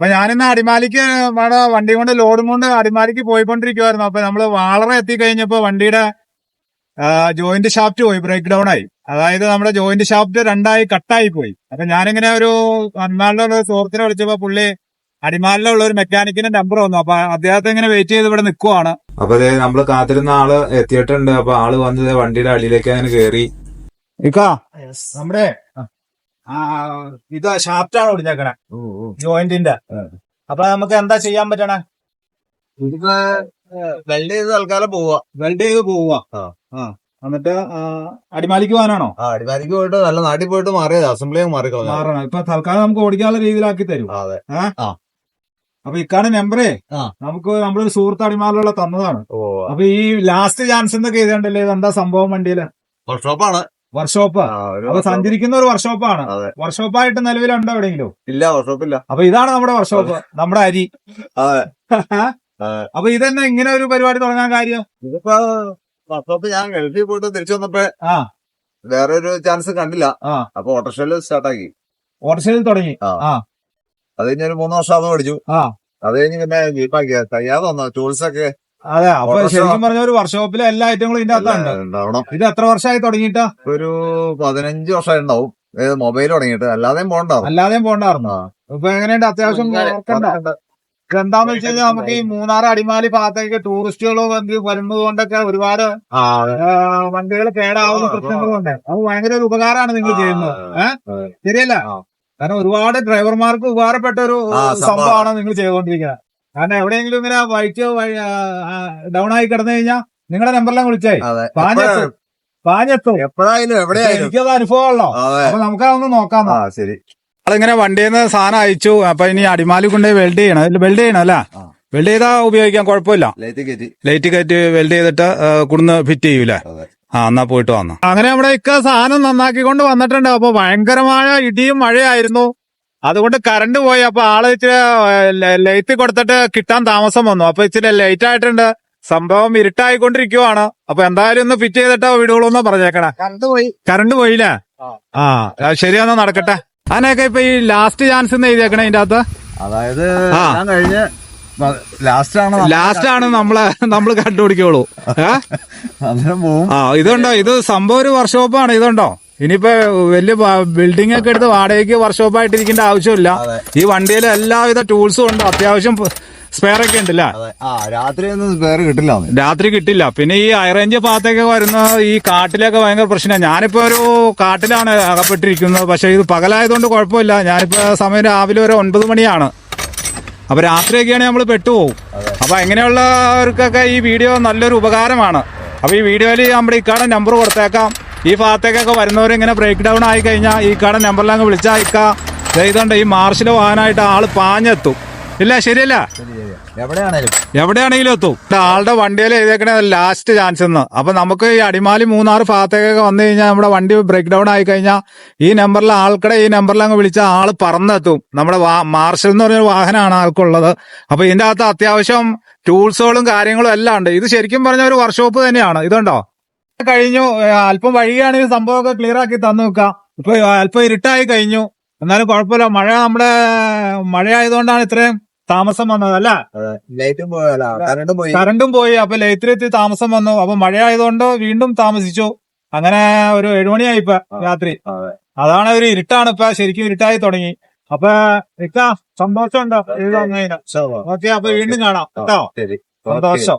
അപ്പൊ ഞാനിന്ന് അടിമാലിക്ക് നമ്മുടെ വണ്ടി കൊണ്ട് ലോഡും കൊണ്ട് അടിമാലിക്ക് പോയിക്കൊണ്ടിരിക്കുവായിരുന്നു. അപ്പൊ നമ്മൾ വാളറ എത്തിക്കഴിഞ്ഞപ്പോ വണ്ടിയുടെ ജോയിന്റ് ഷാഫ്റ്റ് പോയി ബ്രേക്ക് ഡൗൺ ആയി. അതായത് നമ്മുടെ ജോയിന്റ് ഷാഫ്റ്റ് രണ്ടായി കട്ടായി പോയി. അപ്പൊ ഞാനിങ്ങനെ ഒരു അന്മാലിലുള്ള ഒരു സുഹൃത്തിനെ വിളിച്ചപ്പോ പുള്ളി അടിമാലിലുള്ള ഒരു മെക്കാനിക്കിന്റെ നമ്പർ വന്നു. അപ്പൊ അദ്ദേഹത്തെ ഇങ്ങനെ വെയിറ്റ് ചെയ്ത് ഇവിടെ നിൽക്കുവാണ് അപ്പൊ ദേ നമ്മൾ കാത്തിരുന്ന ആൾ എത്തിയിട്ടുണ്ട്. അപ്പൊ ആൾ വന്നത് ദേ വണ്ടിയുടെ അടിയിലേക്ക് അങ്ങനെ കേറി. ഇക്കാ. നമ്മുടെ ആ, ഇത് ഷാഫ്റ്റ് ആണ് ഒടിഞ്ഞേക്കണേ. ജോയിന്റിന്റെ. അപ്പൊ നമുക്ക് എന്താ ചെയ്യാൻ പറ്റണേ? ഇതിപ്പോ വെൽഡ് ചെയ്ത് തൽക്കാലം പോവാ. വെൽഡ് ചെയ്ത് പോവാ. എന്നിട്ട് അടിമാലിക്ക് പോകാനാണോ? അടിമാലിക്ക് പോയിട്ട് നല്ല നാട്ടിൽ പോയിട്ട് മാറിയത്. അസംബ്ലി മാറി മാറണം. ഇപ്പൊ തൽക്കാലം നമുക്ക് ഓടിക്കാനുള്ള രീതിയിലാക്കി തരും. അതെ. അപ്പൊ ഇക്കാണ് നമ്പറേ. നമുക്ക് നമ്മളൊരു സുഹൃത്ത് അടിമാലുള്ള തന്നതാണ്. അപ്പൊ ഈ ലാസ്റ്റ് ചാൻസ് എന്നൊക്കെ എഴുതണ്ടല്ലേ എന്താ സംഭവം വണ്ടിയിൽ? വർക്ക്ഷോപ്പാണ് വർക്ക്ഷോപ്പ്. അപ്പൊ. സഞ്ചരിക്കുന്ന ഒരു വർക്ക്ഷോപ്പാണ്. വർക്ക്ഷോപ്പായിട്ട് നിലവിലുണ്ടോ എവിടെയെങ്കിലും? ഇല്ല വർക്ക്ഷോപ്പ് ഇല്ല അപ്പൊ ഇതാണ് നമ്മുടെ വർക്ക്ഷോപ്പ്. നമ്മുടെ അരി. അപ്പൊ ഇതന്നെ ഇങ്ങനെ ഒരു പരിപാടി തുടങ്ങാൻ കാര്യം? ഇതിപ്പോ വർക്ക്ഷോപ്പ് ഞാൻ ഗൾഫിൽ പോയിട്ട് തിരിച്ചു വന്നപ്പോ ആ. വേറെ ഒരു ചാൻസ് കണ്ടില്ല. ആ. അപ്പൊ സ്റ്റാർട്ട് സ്റ്റാർട്ടാക്കി. ഓട്ടോറിക്ഷയിൽ തുടങ്ങി. അത് കഴിഞ്ഞ ഒരു മൂന്ന് വർഷം അത് പഠിച്ചു ആ. അത് കഴിഞ്ഞ് പിന്നെ ജീപ്പാക്കിയ തയ്യാതെ വന്നു ടൂൾസ് ഒക്കെ അതെ അപ്പൊ ഓട്ടോറിക്ഷ- ശരിക്കും പറഞ്ഞ ഒരു വർക്ക്ഷോപ്പിലെ എല്ലാ ഐറ്റങ്ങളും ഇതിന്റെ അകത്തുണ്ട് ഉണ്ടാവണം. ഇത് എത്ര വർഷമായി തുടങ്ങിയിട്ടാ? ഒരു പതിനഞ്ച് വർഷം ഉണ്ടാവും മൊബൈൽ തുടങ്ങിയിട്ട്. അല്ലാതെയും പോണ്ടാവും അല്ലാതെയും പോണ്ടായിരുന്നു. ഇപ്പൊ എങ്ങനെയുണ്ട്? അത്യാവശ്യം ഓർക്കണ്ട എന്താന്ന് വെച്ച് കഴിഞ്ഞാൽ നമുക്ക് ഈ മൂന്നാർ അടിമാലി ഭാഗത്തേക്ക് ടൂറിസ്റ്റുകൾ വന്ന് വരുന്നത് കൊണ്ടൊക്കെ ഒരുപാട് വണ്ടികൾ കേടാവുന്ന ആ, പ്രശ്നങ്ങളുണ്ട് അത് ഭയങ്കര ഒരു ഉപകാരമാണ് നിങ്ങൾ ചെയ്യുന്നത്. ശരിയല്ല? ആ. കാരണം ഒരുപാട് ഡ്രൈവർമാർക്ക് ഉപകാരപ്പെട്ട ഒരു ആ. സംഭവമാണ് നിങ്ങൾ ചെയ്തുകൊണ്ടിരിക്കുന്നത്. കാരണം എവിടെയെങ്കിലും ഇങ്ങനെ ബൈക്ക് ഡൗൺ ആയി കിടന്നു കഴിഞ്ഞാൽ നിങ്ങളുടെ നമ്പറിലാണ് വിളിച്ചേ. പാഞ്ഞെത്തും. പാഞ്ഞെത്തും. എപ്പോഴായാലും എവിടെയായാലും. എനിക്കത് അനുഭവമുള്ളോ? അപ്പൊ നമുക്കതൊന്ന് നോക്കാം ആ ശരി. ഇങ്ങനെ വണ്ടിയിൽ നിന്ന് സാധനം അയച്ചു. അപ്പൊ ഇനി അടിമാലി കൊണ്ട് വെൽഡ് ചെയ്യണം. വെൽഡ് ചെയ്യണം അല്ല? വെൽഡ് ചെയ്താൽ ഉപയോഗിക്കാം കുഴപ്പമില്ല. ലൈറ്റ് കയറ്റി. വെൽഡ് ചെയ്തിട്ട് കുടുന്ന് ഫിറ്റ് ചെയ്യൂലേ? ആ എന്നാ പോയിട്ട് വന്നു. അങ്ങനെ നമ്മുടെ ഇക്ക സാധനം നന്നാക്കി കൊണ്ട് വന്നിട്ടുണ്ട്. അപ്പൊ ഭയങ്കരമായ ഇടിയും മഴയായിരുന്നു. അതുകൊണ്ട് കറണ്ട് പോയി. അപ്പൊ ആൾ ഇച്ചിരി ലൈറ്റ് കൊടുത്തിട്ട് കിട്ടാൻ താമസം വന്നു. അപ്പൊ ഇച്ചിരി ലൈറ്റ് ആയിട്ടുണ്ട്. സംഭവം ഇരുട്ടായിക്കൊണ്ടിരിക്കുവാണ്. അപ്പൊ എന്തായാലും ഒന്ന് ഫിറ്റ് ചെയ്തിട്ട് വിടുള്ളൂ എന്ന് പറഞ്ഞേക്കണേ. കറണ്ട് പോയി. കറണ്ട് പോയില്ലേ? ആ. ശരിയാന്ന നടക്കട്ടെ? അതിനൊക്കെ ഇപ്പൊ ഈ ലാസ്റ്റ് ചാൻസ് എന്ന് എഴുതിയേക്കണേ ഇതിന്റെ അകത്ത്? അതായത് ഞാൻ കഴിഞ്ഞ് ലാസ്റ്റ് ആണ് ലാസ്റ്റ് ആണ് നമ്മൾ നമ്മൾ കണ്ടുപിടിക്കുള്ളൂ. ആ ഇതുണ്ടോ? ഇത് സംഭവം ഒരു വർക്ക്ഷോപ്പാണ് ഇതുണ്ടോ? ഇനിയിപ്പോ വലിയ ബിൽഡിംഗ് ഒക്കെ എടുത്ത് വാടകയ്ക്ക് വർക്ക്ഷോപ്പ് ആയിട്ട് ഇരിക്കേണ്ട ആവശ്യമില്ല ഈ വണ്ടിയിൽ എല്ലാവിധ ടൂൾസും ഉണ്ട്. അത്യാവശ്യം സ്പെയർ ഒക്കെ ഉണ്ടല്ലേ രാത്രി ഒന്നും സ്പെയർ കിട്ടില്ല രാത്രി കിട്ടില്ല. പിന്നെ ഈ ഹൈറേഞ്ച് ഭാഗത്തേക്ക് വരുന്ന ഈ കാട്ടിലൊക്കെ ഭയങ്കര പ്രശ്നമാണ് ഞാനിപ്പോ ഒരു കാട്ടിലാണ് അകപ്പെട്ടിരിക്കുന്നത്. പക്ഷെ ഇത് പകലായതുകൊണ്ട് കുഴപ്പമില്ല. ഞാനിപ്പോ സമയം രാവിലെ ഒരു ഒൻപത് മണിയാണ്. അപ്പൊ രാത്രിയൊക്കെയാണ് നമ്മൾ പെട്ടുപോകും അപ്പൊ അങ്ങനെയുള്ളവർക്കൊക്കെ ഈ വീഡിയോ നല്ലൊരു ഉപകാരമാണ്. അപ്പൊ ഈ വീഡിയോയിൽ നമ്മുടെ ഇക്കാടെ നമ്പർ കൊടുത്തേക്കാം. ഈ ഭാഗത്തേക്കൊക്കെ വരുന്നവർ ഇങ്ങനെ ബ്രേക്ക് ഡൗൺ ആയി കഴിഞ്ഞാൽ ഈ കട നമ്പറിലങ്ങ് വിളിച്ചാൽ ഇക്ക ചെയ്തോണ്ട് ഈ മാർഷിൽ വാഹനമായിട്ട് ആൾ പാഞ്ഞെത്തും. ഇല്ല ശരിയല്ല. ശരി ശരി എവിടെയാണെങ്കിലും എത്തും. ആളുടെ വണ്ടിയിൽ എഴുതിയേക്കണ ലാസ്റ്റ് ചാൻസ് എന്ന് അപ്പൊ നമുക്ക് ഈ അടിമാലി മൂന്നാറ് ഭാഗത്തേക്കൊക്കെ വന്നു കഴിഞ്ഞാൽ നമ്മുടെ വണ്ടി ബ്രേക്ക് ഡൗൺ ആയി കഴിഞ്ഞാൽ ഈ നമ്പറിൽ ആൾക്കടെ ഈ നമ്പറിൽ അങ്ങ് വിളിച്ചാൽ ആൾ പറന്നെത്തും. നമ്മുടെ മാർഷൽ എന്ന് പറഞ്ഞ വാഹനമാണ് ആൾക്കുള്ളത്. അപ്പൊ ഇതിന്റെ അകത്ത് അത്യാവശ്യം ടൂൾസുകളും കാര്യങ്ങളും എല്ലാം ഉണ്ട്. ഇത് ശരിക്കും പറഞ്ഞ ഒരു വർക്ക്ഷോപ്പ് തന്നെയാണ്. ഇതുണ്ടോ? കഴിഞ്ഞു. അല്പം വഴിയാണെങ്കിൽ സംഭവമൊക്കെ ക്ലിയർ ആക്കി തന്നു വെക്കാം ഇപ്പൊ അല്പം ഇരുട്ടായി കഴിഞ്ഞു. എന്നാലും കുഴപ്പമില്ല. മഴ നമ്മുടെ മഴയായതുകൊണ്ടാണ് ഇത്രയും താമസം വന്നത് അല്ല? കറണ്ടും പോയി. അപ്പൊ ലൈറ്റിലെത്തി താമസം വന്നു. അപ്പൊ മഴയായതുകൊണ്ട് വീണ്ടും താമസിച്ചു. അങ്ങനെ ഒരു ഏഴുമണിയായി ഇപ്പൊ രാത്രി. അതെ. അതാണ് ഒരു ഇരുട്ടാണ് ഇപ്പൊ ശരിക്കും ഇരുട്ടായി തുടങ്ങി. അപ്പൊ ഇക്ക സന്തോഷമുണ്ടോ? തന്നതിന് ശരി. ഓക്കെ അപ്പൊ വീണ്ടും കാണാം. കേട്ടോ? സന്തോഷം.